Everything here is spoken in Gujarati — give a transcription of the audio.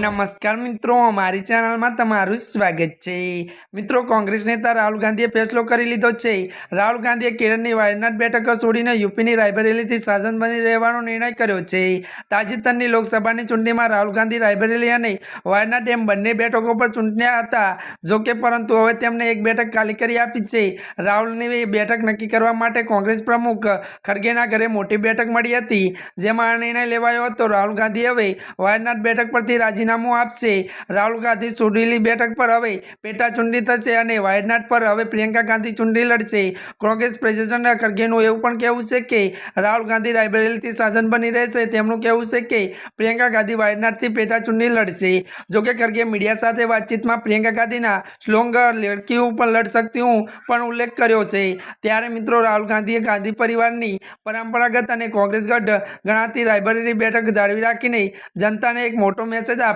નમસ્કાર મિત્રો, અમારી ચેનલમાં તમારું સ્વાગત છે. મિત્રો, કોંગ્રેસ નેતા રાહુલ ગાંધીએ ફેસલો કરી લીધો છે. રાહુલ ગાંધીએ કેરળની વાયનાડ બેઠક છોડીને યુપીની રાયબરેલીથી સાજન બની રહેવાનો નિર્ણય કર્યો છે. તાજેતરની લોકસભાની ચૂંટણીમાં રાહુલ ગાંધી રાયબરેલી અને વાયનાડ એમ બંને બેઠકો પર ચૂંટણ્યા હતા. જોકે પરંતુ હવે તેમને એક બેઠક ખાલી કરી આપી છે. રાહુલની બેઠક નક્કી કરવા માટે કોંગ્રેસ પ્રમુખ ખરગેના ઘરે મોટી બેઠક મળી હતી. જેમાં આ નિર્ણય લેવાયો હતો. રાહુલ ગાંધી હવે વાયનાડ બેઠક પરથી રાજીનામું આપશે. રાહુલ ગાંધી ચૂંટેલી બેઠક પર હવે પેટા ચૂંટણી થશે અને વાયનાડ પર હવે પ્રિયંકા ગાંધી ચૂંટણી લડશે. કોંગ્રેસ પ્રેસિડેન્ટ ખરગેનું એવું પણ કહેવું છે કે રાહુલ ગાંધી રાયબરેલીથી સાધન બની રહેશે. તેમનું કહેવું છે કે પ્રિયંકા ગાંધી વાયનાડથી પેટા ચૂંટણી લડશે. જોકે ખરગે મીડિયા સાથે વાતચીતમાં પ્રિયંકા ગાંધીના સ્લોંગ લડકી પણ લડ શકતી હું પણ ઉલ્લેખ કર્યો છે. ત્યારે મિત્રો રાહુલ ગાંધીએ ગાંધી પરિવારની પરંપરાગત અને કોંગ્રેસ ગઢ ગણાતી રાયબરેલી બેઠક જાળવી રાખીને જનતાને એક મોટો મેસેજ